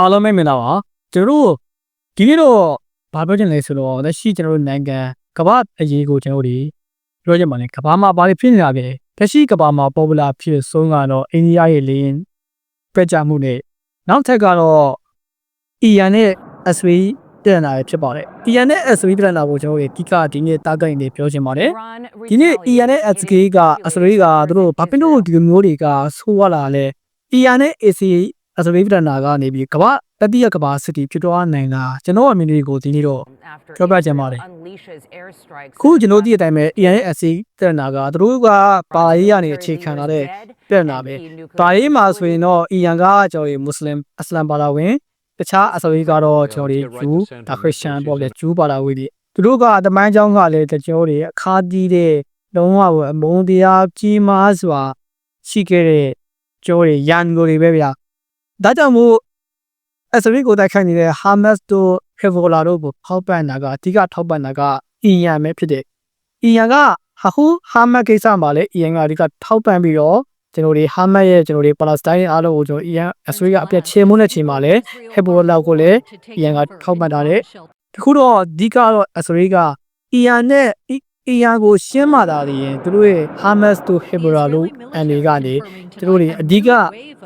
အားလုံးပဲမင်္ဂလာပါကျွန်တော်တို့ဒီနေ့တော့ဘာပြောချင်လဲဆိုတော့လက်ရှိကျွန်တော်တို့နိုင်ငံကမ္ဘာအရေးကိုကျွန်တော်တို့ပြောချင်ပါတယ်ကမ္ဘာမှာဘာတွေဖြစ်နေတာလဲလက်ရှိကမ္ဘာမှာ popular ဖြစ်ဆုံးကတော့အိန္ဒိယရဲ့လင်းပြကြမှုနဲ့နောက်ထပ်ကတော့အီရန်နဲ့ SW တက်လာရဖြစ်ပါတယ်အီရန်နဲ့ SW တက်လာဖို့ကျွန်တော်တို့ဒီကဒီနေ့တာဂိုင်နေပြောချင်ပါတယ်ဒီနေ့ ER နဲ့ SK ကအစရိကသူတို့ဘာဖြစ်လို့ဒီလိုမျိုးတွေကဆိုးရလာလဲ ER နဲ့ AC အဇဘေးဗဒနာကနေပြီးကမ္ဘာတတိယကမ္ဘာစစ်တီဖြစ်တော်နိုင်ငံကျွန်တော်အမြင်တွေကိုဒီနေ့တော့ပြောပြချင်ပါတယ်ခုကျွန်တော်ဒီအတိုင်းပဲ ANSC တက်နာကသူတို့ကပါရေးရနေအခြေခံလာတဲ့တက်နာပဲပါရေးမှာဆိုရင်တော့ EAN ကကျွန်တော်မွတ်စလင်အစ္စလမ်ဘာသာဝင်တခြားအဇဘေးကတော့ကျွန်တော်ဂျူးဒါခရစ်ယာန်ပေါ့လေဂျူးဘာသာဝင်တွေသူတို့ကတမန်ကျောင်းကလည်းကျွန်တော်တွေအခါတီးတဲ့လုံးဝအမုန်းတရားကြီးမားစွာရှိခဲ့တဲ့ကျော်တွေရန်ကိုတွေပဲဗျာ ဒါကြောင့်မို့အစရိကိုတိုက်ခိုက်နေတဲ့ Hamas တို့ Hezbollah တို့ကိုထောက်ပံ့တာကအဓိကထောက်ပံ့တာကအီရန်ပဲဖြစ်တယ်။အီရန်ကဟာဟူ Hamas ကိစ္စမှာလည်းအီရန်ကအဓိကထောက်ပံ့ပြီးတော့ကျွန်တော်တို့ Hamas ရဲ့ကျွန်တော်တို့ပါလက်စတိုင်းအားလုံးကိုကျွန်တော်အီရန်အစရိကအပြတ်ချေမှုတဲ့ချိန်မှာလည်း Hezbollah ကိုလည်းအီရန်ကထောက်ပံ့တာတဲ့တခုတော့အဓိကတော့အစရိကအီရန်နဲ့ အီအီရန်ကိုရှင်းမှသာလျင်သူတို့ရဲ့ Hamas တို့ Hezbollah တို့အနေကနေသူတို့တွေအဓိက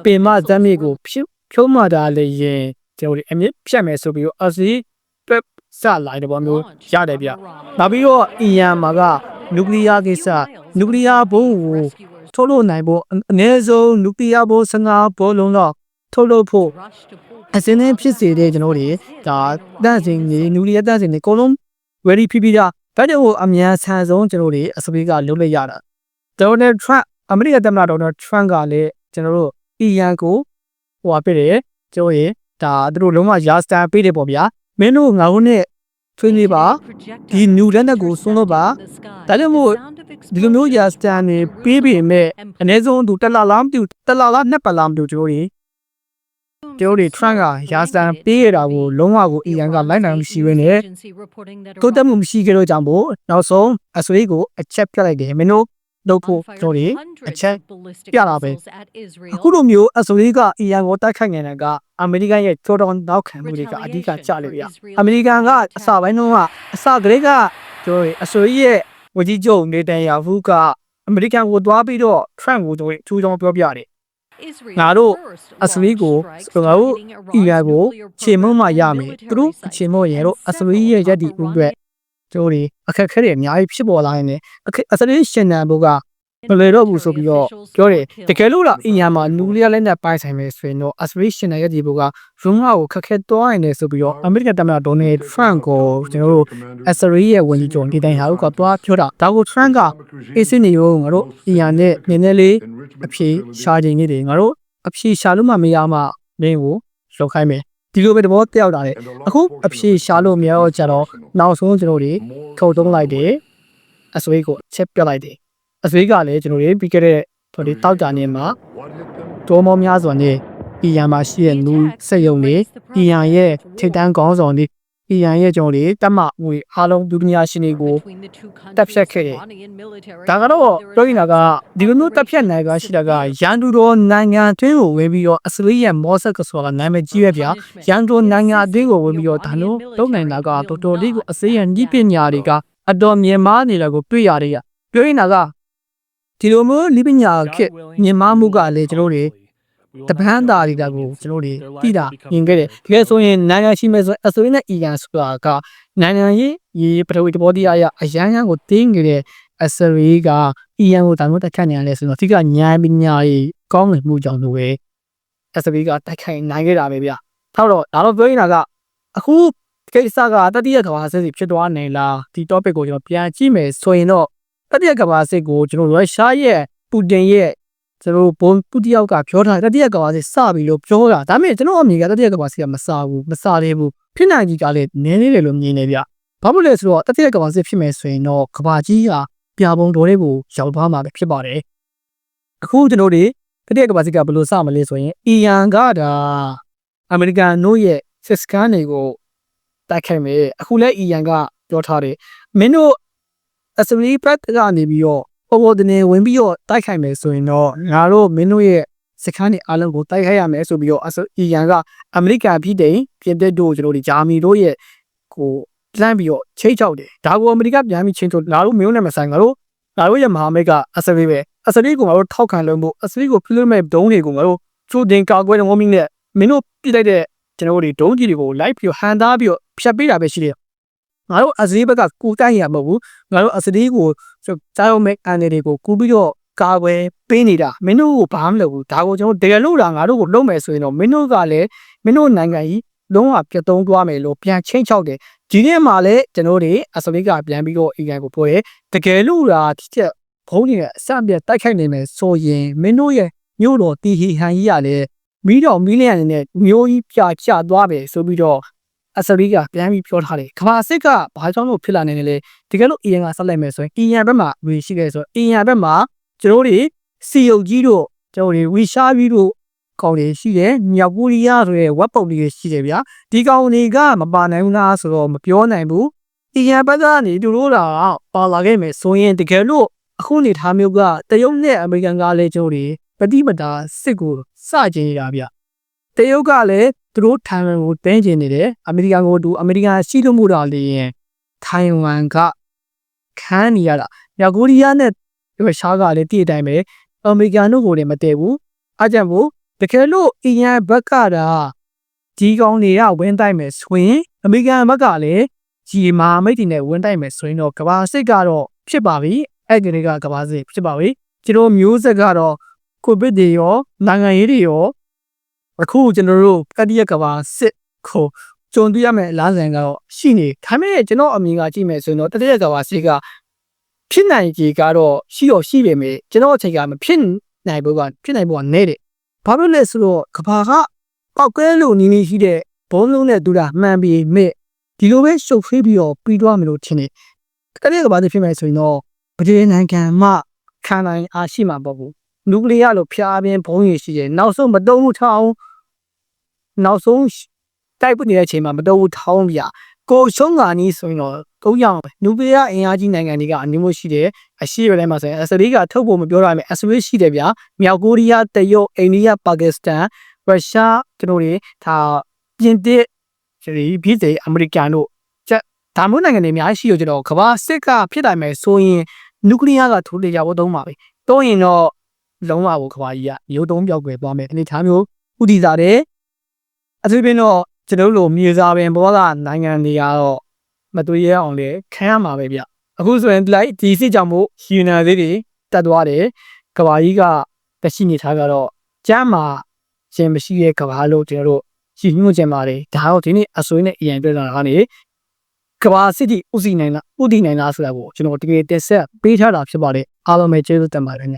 ပင်မဇက်မြစ်ကိုဖြုတ်ဖြုံးမှသာလျင်ကျွန်တော်တို့အမြင့်ဖြတ်မယ်ဆိုပြီးတော့အစီပက်စလိုက်တဲ့ဘောမျိုးရတယ်ဗျ။နောက်ပြီးတော့အီရန်မှာကနျူကလ িয়ার ကိစ္စနျူကလ িয়ার ဘုံကိုထုတ်လို့နိုင်ဖို့အအနည်းဆုံးနျူကလ িয়ার ဘုံ15ဘောလုံးတော့ထုတ်လို့ဖို့ အစင်းနဲ့ဖြစ်စေတဲ့ကျွန်တော်တို့ဒါတန့်စင်ကြီးနူလီယာတန့်စင်တွေအကုန်လုံး ready ဖြစ်ပြီးသား ဒါကြောင့်ဟိုအမြန်ဆန်ဆုံးကျွန်တော်တို့အစပီးကလုံးလိုက်ရတာဒေါ်နယ်ထရန့်အမေရိကန်သမ္မတဒေါ်နယ်ထရန့်ကလည်းကျွန်တော်တို့အီရန်ကိုဟိုဟာပြတယ်ကျွန်တော်ရေဒါသူတို့လုံးဝရာစတန်ပေးတယ်ပေါ့ဗျာမင်းတို့ငါတို့နဲ့ထွေးနေပါဒီနူလက်နက်ကိုစွန့်လို့ပါဒါကြောင့်မို့ဒီလိုမျိုးရာစတန်နေပေးပေမဲ့အနည်းဆုံးသူတစ်လလားမသိဘူးတစ်လလားနှစ်ပတ်လားမသိဘူးကျွန်တော်တွေ ကျွန်တော်တို့ Trump ကရာစတန်ပေးရတာကိုလုံးဝကိုအီရန်ကလိုက်နိုင်မရှိဘဲနဲ့တိုးတက်မှုမရှိခဲ့တော့ကြောင့်မို့နောက်ဆုံးအဆွေးကိုအချက်ပြလိုက်တယ်မင်းတို့လုပ်ဖို့ကျွန်တော်တို့အချက်ပြလာပဲအခုလိုမျိုးအဆွေးကအီရန်ကိုတိုက်ခိုက်နေတာကအမေရိကန်ရဲ့ကြောတော်နောက်ခံမှုတွေကအဓိကကြလေဗျအမေရိကန်ကအစပိုင်းတုန်းကအစကလေးကကျွန်တော်တို့အဆွေးရဲ့ဝကြီးချုပ်နေတန်ယာဖူးကအမေရိကန်ကိုသွားပြီးတော့ Trump ကိုကျွန်တော်ထူးချောင်းပြောပြတယ် ငါတို့အစလီကိုငါတို့အီရန်ကိုခြေမုံမှရရမမယ်ယ်သူသူတို့တို့အချိန်မို့ရင်တို့အစလီရဲ့ရက်ဒီဥအတွက်တို့တွေအခက်အခဲတွေအများကြီးဖြစ်ပေါ်လာနေတယ်အခက်အစလီရှင်နံဘုက မလွယ်တော့ဘူးဆိုပြီးတော့ပြောတယ်တကယ်လို့တော့အီရန်မှာနျူကလ িয়ার လက်နက်ပိုင်ဆိုင်မယ်ဆိုရင်တော့အစလီရှင်နံရက်ဒီဘုကရုံးငါကိုခက်ခဲသွားနေတယ်ဆိုပြီးတော့အမေရိကန်သမ္မတဒေါ်နယ်ထရန့်ကိုကျွန်တော်တို့အစလီရဲ့ဝန်ကြီးချုပ်ဒီတိုင်းဟာကသွားပြောတာဒါကိုထရန့်ကအေးစင်းနေရောငါတို့အီရန်နဲ့နည်းနည်းလေးအဖြေရှာခြင်းနေတယ်ငါတို့အဖြေရှာလို့မှမရမှမင်းကိုလောက်ခိုင်းမယ်ဒီလိုပဲသဘောတယောက်တာလေအခုအဖြေရှာလို့မရတော့ကြတော့နောက်ဆုံးကျွန်တော်တို့ခုတ်သုံးလိုက်တယ်အဆွေးကိုချက်ပြလိုက်တယ် အဆွေးကလည်းကျွန်တော်တို့ပြီးခဲ့တဲ့ဟိုဒီတောက်တာနေမှာတိုးမောများစွာနဲ့အီရန်မှာရှိတဲ့နူးစက်ယုံတွေအီရန်ရဲ့ထိပ်တန်းခေါင်းဆောင်တွေအီရန်ရဲ့ကျွန်တော်တို့တမငွေအားလုံးဒုတိယရှင်တွေကိုတက်ဖြတ်ခဲ့တယ်ဒါဒါကကတော့တော့ပြောရင်ကဒီလိုမျိုးတက်ဖြတ်နိုင်ကရှိတာကရန်သူတော်နိုင်ငံအတွင်းကိုဝင်ပြီးတော့အစလေးရဲ့မောဆက်ကဆိုတာနာမည်ကြီးပဲဗျာရန်သူနိုင်ငံအတွင်းကိုဝင်ပြီးတော့ဒါလို့လုံနိုင်တာကတော်တော်လေးကိုအစေးရန်ကြီးပညာတွေကအတော်မြင်မာနေတာကိုတွေ့ရတယ်ရပြောရင်က ဒီလိုမျိုးလိပညာခက်မြင်မာမှုကလည်းကျွန်တော်တို့တပန်းသားတွေကကိုကျွန်တော်တို့တိတာမြင်ခဲ့တယ်တကယ်ဆိုရင်နိုင်ငံရှိမဲ့ဆိုအစိုးရနဲ့အီရန်ဆိုတာကနိုင်ငံရေးရေပထဝီတဘောတရားအရအရန်ရန်ကိုတင်းနေတဲ့အစရီကအီယန်ကိုတောင်တက်ခတ်နေရလဲဆိုတော့ဒီကညာပညာရေးကောင်းနေမှုကြောင့်လို့ပဲအစရီကတက်ခိုင်နိုင်ခဲ့တာပဲဗျ။ထားတော့ဒါတော့ပြောနေတာကအခုကိစ္စကတတိယကမ္ဘာစစ်စီဖြစ်သွားနိုင်လားဒီ topic ကိုကျွန်တော်ပြန်ကြည့်မယ်ဆိုရင်တော့ တတိယကမ္ဘာစစ်ကိုကျွန်တော်ရုရှားရဲ့ပူတင်ရဲ့ကျွန်တော်ဘုံပူတယောက်ကပြောတာတတိယကမ္ဘာစစ်စပြီလို့ပြောတာဒါပေမဲ့ကျွန်တော်အမြင်ကတတိယကမ္ဘာစစ်ကမစဘူးမစသေးဘူးဖြစ်နိုင်ကြီးကလည်းနည်းနည်းလေလို့မြင်နေဗျ။ဘာလို့လဲဆိုတော့တတိယကမ္ဘာစစ်ဖြစ်မယ်ဆိုရင်တော့ကမ္ဘာကြီးကပြပုံတော်လေးကိုရောက်သွားမှာပဲဖြစ်ပါတယ်အခုကျွန်တော်တို့တတိယကမ္ဘာစစ်ကဘယ်လိုစမလဲဆိုရင်အီရန်ကဒါအမေရိကန်တို့ရဲ့စစ်စကန်တွေကိုတိုက်ခိုက်မယ်အခုလဲအီရန်ကပြောထားတယ်မင်းတို့ အစမလီပတ်ကနေပြီးတော့ပေါ်ပေါ်တင်နေဝင်ပြီးတော့တိုက်ခိုက်မယ်ဆိုရင်တော့ငါတို့မင်းတို့ရဲ့စခန်းတွေအားလုံးကိုတိုက်ခိုက်ရမယ်ဆိုပြီးတော့အစအီရန်ကအမေရိကန်ပြည်တိုင်ပြင်သစ်တို့ကျွန်တော်တို့ဂျာမနီတို့ရဲ့ကိုလှမ်းပြီးတော့ချိတ်ချောက်တယ်ဒါကိုအမေရိကပြန်ပြီးချင်းထုတ်ငါတို့မျိုးနဲ့မဆိုင်ငါတို့ငါတို့ရဲ့မဟာမိတ်ကအစလေးပဲအစလေးကိုငါတို့ထောက်ခံလို့မို့အစလေးကိုဖိလို့မဲ့ဒုံးတွေကိုငါတို့ချိုးတင်ကာကွယ်တဲ့ဝမင်းနဲ့မင်းတို့ပြစ်လိုက်တဲ့ကျွန်တော်တို့ဒီဒုံးကြီးတွေကိုလိုက်ပြီးဟန်သားပြီးတော့ဖြတ်ပေးတာပဲရှိတယ် ငါတို့အစလေးဘက်ကကိုတိုက်ရမှာမဟုတ်ဘူးငါတို့အစလေးကိုကြားရုံမဲ့အန်တွေကိုကူပြီးတော့ကာကွယ်ပေးနေတာမင်းတို့ကိုဘာမှမလုပ်ဘူးဒါကိုကျွန်တော်တကယ်လို့တာငါတို့ကိုလုံးမယ်ဆိုရင်တော့မင်းတို့ကလည်းမင်းတို့နိုင်ငံကြီးလုံးဝပြတ်သုံးသွားမယ်လို့ပြန်ချင်းချောက်တယ်ဒီနေ့မှလည်းကျွန်တော်တို့အစလေးကပြန်ပြီးတော့အီကန်ကိုပြောရဲတကယ်လို့တာဒီချက်ဘုံကြီးနဲ့အစပြတ်တိုက်ခိုက်နေမယ်ဆိုရင်မင်းတို့ရဲ့မြို့တော်တီဟီဟန်ကြီးကလည်းမီးတော်မီးလျံနေတဲ့မျိုးကြီးပြချသွားပဲဆိုပြီးတော့ အစရီကပြန်ပြီးပြောထားတယ်ခမာစစ်ကဘာကြောင့်လို့ဖြစ်လာနေလဲလေတကယ်လို့အီရန်ကဆက်လိုက်မယ်ဆိုရင်အီရန်ဘက်မှာဝေရှိခဲ့ဆိုတော့အီရန်ဘက်မှာကျွန်တော်တို့စီယုတ်ကြီးတို့ကျွန်တော်တို့ဝီရှာဘီတို့ကောင်တွေရှိတယ်မြောက်ကိုရီးယားဆိုတဲ့ဝက်ပုံတွေရှိတယ်ဗျာဒီကောင်တွေကမပါနိုင်ဘူးလားဆိုတော့မပြောနိုင်ဘူးအီရန်ဘက်ကနေသူတို့ကပါလာခဲ့မယ်ဆိုရင်တကယ်လို့အခုနေထားမျိုးကတရုတ်နဲ့အမေရိကန်ကလည်းကျွန်တော်တို့ပฏิပဒါစစ်ကိုစကြင်ရဗျတရုတ်ကလည်း သူတို့ထိုင်ဝမ်ကိုတင်းကျင်နေတယ်အမေရိကန်ကိုတူအမေရိကန်ရှိလို့မှုတော်လေရင်ထိုင်ဝမ်ကခန်းနေရတာမြောက်ကိုရီးယားနဲ့ရုရှားကလည်းတည့်အတိုင်းပဲအမေရိကန်တို့ကိုလည်းမတည့်ဘူးအားကြောင့်မို့တကယ်လို့အီရန်ဘက်ကတာဒီကောင်တွေကဝင်တိုက်မယ်ဆိုရင်အမေရိကန်ဘက်ကလည်းဂျီမာမိတ်တီနဲ့ဝင်တိုက်မယ်ဆိုရင်တော့ကဘာစစ်ကတော့ဖြစ်ပါပြီအဲ့ဒီတွေကကဘာစစ်ဖြစ်ပါပြီကျွန်တော်မျိုးဆက်ကတော့ကိုဗစ်တွေရောနိုင်ငံရေးတွေရော အခုကျွန်တော်တို့ကတိရကဘာစစ်ကိုကြုံတွေ့ရမယ့်လားဆန်ကတော့ရှိနေဒါပေမဲ့ကျွန်တော်အမြင်ကကြည့်မယ်ဆိုရင်တော့တတိယကဘာစစ်ကဖြစ်နိုင်ကြီးကတော့ရှိတော့ရှိပေမဲ့ကျွန်တော်အချိန်ကမဖြစ်နိုင်ဘူးကဖြစ်နိုင်ဘူးကနဲတယ်ဘာလို့လဲဆိုတော့ကဘာကပောက်ကဲလို့နီးနီးရှိတဲ့ဘုံလုံးနဲ့တူတာမှန်ပြီးမဲ့ဒီလိုပဲရှုပ်ဖေးပြီးတော့ပြီးသွားမယ်လို့ထင်တယ်တတိယကဘာစစ်ဖြစ်မယ်ဆိုရင်တော့ဗြိတိန်နိုင်ငံမှခံနိုင်အားရှိမှာပေါ့ဘူး နျူကလ িয়ার လို့ဖျားပြင်းဘုံရည်ရှိတယ်နောက်ဆုံးမတုံးမှုထောင်းနောက်ဆုံးတိုက်ပနေတဲ့အချိန်မှာမတုံးမှုထောင်းပြကိုရှုံးကာနီးဆိုရင်တော့ကုန်းရအောင်ပဲနျူကလ িয়ার အင်အားကြီးနိုင်ငံတွေကအနည်းမျိုးရှိတယ်အရှိရတိုင်းမှာဆိုရင်အစလေးကထုတ်ဖို့မပြောရမယ်အစလေးရှိတယ်ဗျာမြောက်ကိုရီးယားတရုတ်အိန္ဒိယပါကစ္စတန်ရုရှားကျွန်တော်တွေဒါပြင်သစ်ဒီပြည်သေးအမေရိကန်တို့ချက်ဒါမျိုးနိုင်ငံတွေအများကြီးရှိရကြတော့ကမ္ဘာစစ်ကဖြစ်တိုင်းမယ်ဆိုရင်နျူကလ িয়ার ကထိုးလေကြဖို့သုံးပါပဲသုံးရင်တော့ လုံးဝကိုကဘာကြီးကရုပ်တုံးပြောက်ွယ်သွားမယ်အနေထားမျိုးဥတီစားတယ်အထူးဖြင့်တော့ကျွန်တော်တို့လိုမြေစာပင်ဘောကနိုင်ငံတွေကတော့မတွေ့ရအောင်လေခံရမှာပဲဗျအခုဆိုရင်လိုက်ဒီစစ်ကြောင့်မို့ယူနာသေးတွေတက်သွားတယ်ကဘာကြီးကတရှိနေထားကတော့ကျမ်းမှာရှင်မရှိတဲ့ကဘာလို့ကျွန်တော်တို့ရှိညွှန်ကြပါတယ်ဒါတော့ဒီနေ့အစိုးရနဲ့အရင်တွေ့လာတာကနေကဘာစစ်တီဥစီနိုင်လားဥတီနိုင်လားဆိုတာကိုကျွန်တော်တကယ်တက်ဆက်ပေးထားတာဖြစ်ပါတယ်အားလုံးပဲကျေးဇူးတင်ပါတယ်